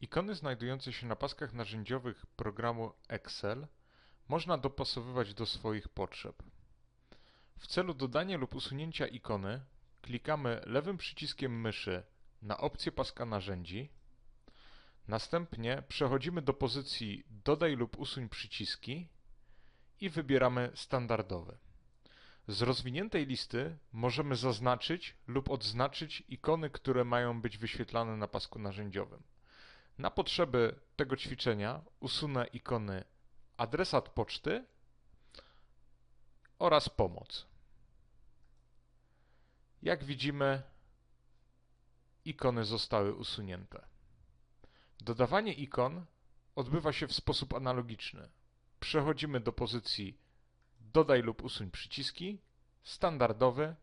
Ikony znajdujące się na paskach narzędziowych programu Excel można dopasowywać do swoich potrzeb. W celu dodania lub usunięcia ikony klikamy lewym przyciskiem myszy na opcję paska narzędzi. Następnie przechodzimy do pozycji Dodaj lub usuń przyciski i wybieramy standardowy. Z rozwiniętej listy możemy zaznaczyć lub odznaczyć ikony, które mają być wyświetlane na pasku narzędziowym. Na potrzeby tego ćwiczenia usunę ikony adresat poczty oraz pomoc. Jak widzimy, ikony zostały usunięte. Dodawanie ikon odbywa się w sposób analogiczny. Przechodzimy do pozycji Dodaj lub usuń przyciski, standardowy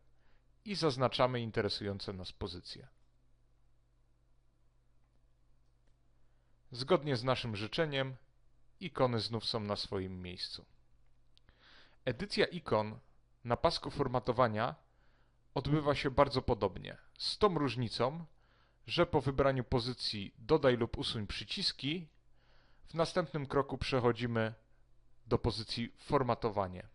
i zaznaczamy interesujące nas pozycje. Zgodnie z naszym życzeniem, ikony znów są na swoim miejscu. Edycja ikon na pasku formatowania odbywa się bardzo podobnie, z tą różnicą, że po wybraniu pozycji Dodaj lub usuń przyciski, w następnym kroku przechodzimy do pozycji Formatowanie.